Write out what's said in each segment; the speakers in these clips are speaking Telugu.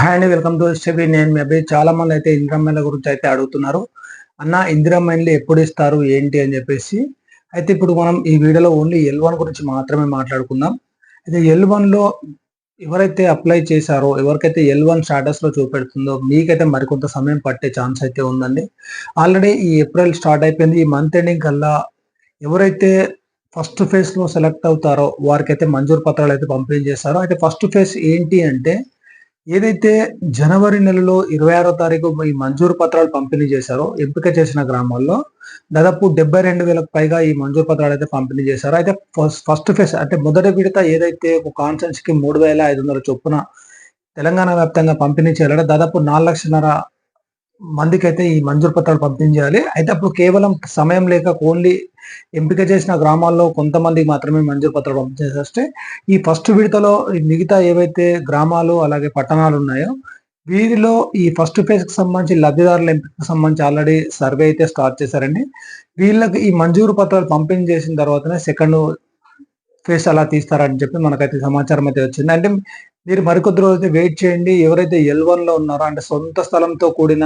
హాయ్ అండి వెల్కమ్ టు ఎస్టీవీ నేను మీ అబ్బాయి చాలా మంది అయితే ఇందిరమ్మైన్ల గురించి అయితే అడుగుతున్నారు. అన్న ఇందిరమ్మైన్లు ఎప్పుడు ఇస్తారు ఏంటి అని చెప్పేసి. అయితే ఇప్పుడు మనం ఈ వీడియోలో ఓన్లీ ఎల్ వన్ గురించి మాత్రమే మాట్లాడుకుందాం. అయితే ఎల్ వన్లో ఎవరైతే అప్లై చేశారో ఎవరికైతే ఎల్ వన్ స్టాటస్లో చూపెడుతుందో మీకైతే మరికొంత సమయం పట్టే ఛాన్స్ అయితే ఉందండి. ఆల్రెడీ ఈ ఏప్రిల్ స్టార్ట్ అయిపోయింది. ఈ మంత్ ఎండింగ్ కల్లా ఎవరైతే ఫస్ట్ ఫేజ్లో సెలెక్ట్ అవుతారో వారికైతే మంజూరు పత్రాలు అయితే పంపిణీ చేస్తారో అయితే ఫస్ట్ ఫేజ్ ఏంటి అంటే ఏదైతే జనవరి నెలలో ఇరవై ఆరో తారీఖు ఈ మంజూరు పత్రాలు పంపిణీ చేశారో ఎంపిక చేసిన గ్రామాల్లో దాదాపు డెబ్బై రెండు వేలకు పైగా ఈ మంజూరు పత్రాలు అయితే పంపిణీ చేశారు. అయితే ఫస్ట్ ఫేజ్ అంటే మొదటి విడత ఏదైతే ఒక కాన్సెన్స్కి మూడు వేల ఐదు వందల చొప్పున తెలంగాణ వ్యాప్తంగా పంపిణీ చేయాలంటే దాదాపు నాలుగు లక్షన్నర మందికి అయితే ఈ మంజూరు పత్రాలు పంపించాలి. అయితే అప్పుడు కేవలం సమయం లేక ఓన్లీ ఎంపిక చేసిన గ్రామాల్లో కొంతమందికి మాత్రమే మంజూరు పత్రాలు పంపించేస్తే ఈ ఫస్ట్ విడతలో మిగతా ఏవైతే గ్రామాలు అలాగే పట్టణాలు ఉన్నాయో వీరిలో ఈ ఫస్ట్ ఫేజ్కి సంబంధించి లబ్ధిదారుల ఎంపికకు సంబంధించి ఆల్రెడీ సర్వే అయితే స్టార్ట్ చేశారండి. వీళ్ళకి ఈ మంజూరు పత్రాలు పంపిణీ చేసిన తర్వాతనే సెకండ్ ఫేస్ అలా తీస్తారని చెప్పి మనకైతే సమాచారం అయితే వచ్చింది. అంటే మీరు మరికొద్ది రోజు వెయిట్ చేయండి. ఎవరైతే ఎల్లో ఉన్నారో అంటే సొంత స్థలంతో కూడిన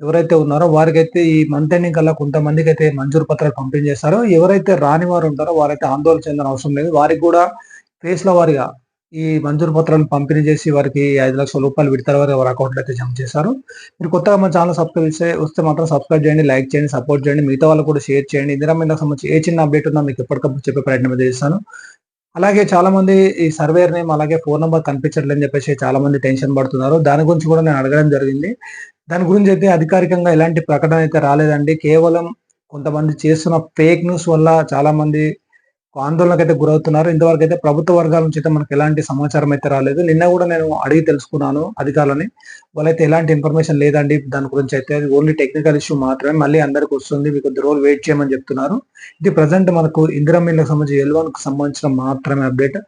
ఎవరైతే ఉన్నారో వారికైతే ఈ మంత్ ఎండింగ్ కల్లా కొంతమందికి అయితే మంజూరు పత్రాలు పంపిణీ చేస్తారో ఎవరైతే రాని వారు ఉంటారో వారైతే ఆందోళన చెందిన అవసరం లేదు. వారికి కూడా ఫేస్లో వారిగా ఈ మంజూరు పత్రాలను పంపిణీ చేసి వారికి ఐదు లక్షల రూపాయలు విడతారు వారి వారి అకౌంట్లో అయితే జమ చేశారు. మీరు కొత్తగా మన ఛానల్ సబ్స్క్రైబ్ చేస్తే వస్తే మాత్రం సబ్స్క్రైబ్ చేయండి లైక్ చేయండి సపోర్ట్ చేయండి మిగతా వాళ్ళు కూడా షేర్ చేయండి. ఇందిరా మీద సంబంధించి ఏ చిన్న అప్డేట్ ఉన్నా మీకు ఎప్పటికప్పుడు చెప్పే ప్రయత్నం చేస్తాను. అలాగే చాలా మంది ఈ సర్వేర్ నేమ్ అలాగే ఫోన్ నెంబర్ కనిపించట్లేదని చెప్పేసి చాలా మంది టెన్షన్ పడుతున్నారు. దాని గురించి కూడా నేను అడగడం జరిగింది. దాని గురించి అయితే అధికారికంగా ఎలాంటి ప్రకటన అయితే రాలేదండి. కేవలం కొంతమంది చేస్తున్న ఫేక్ న్యూస్ వల్ల చాలా మంది ఆందోళనకు అయితే గురవుతున్నారు. ఇంతవరకు అయితే ప్రభుత్వ వర్గాల నుంచి అయితే మనకు ఎలాంటి సమాచారం అయితే రాలేదు. నిన్న కూడా నేను అడిగి తెలుసుకున్నాను అధికారులని. వాళ్ళైతే ఎలాంటి ఇన్ఫర్మేషన్ లేదండి. దాని గురించి అయితే ఓన్లీ టెక్నికల్ ఇష్యూ మాత్రమే. మళ్ళీ అందరికి వస్తుంది. మీకు కొద్ది రోజులు వెయిట్ చేయమని చెప్తున్నారు. ఇది ప్రజెంట్ మనకు ఇందిరా మిల్లకు సంబంధించి ఎల్ వన్కు సంబంధించిన మాత్రమే అప్డేట్.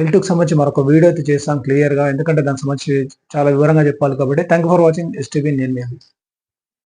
ఎల్ టూకి సంబంధించి మరొక వీడియో అయితే చేస్తాం క్లియర్గా ఎందుకంటే దానికి సంబంధించి చాలా వివరంగా చెప్పాలి కాబట్టి. థ్యాంక్ ఫర్ వాచింగ్ ఎస్టీవీ నేను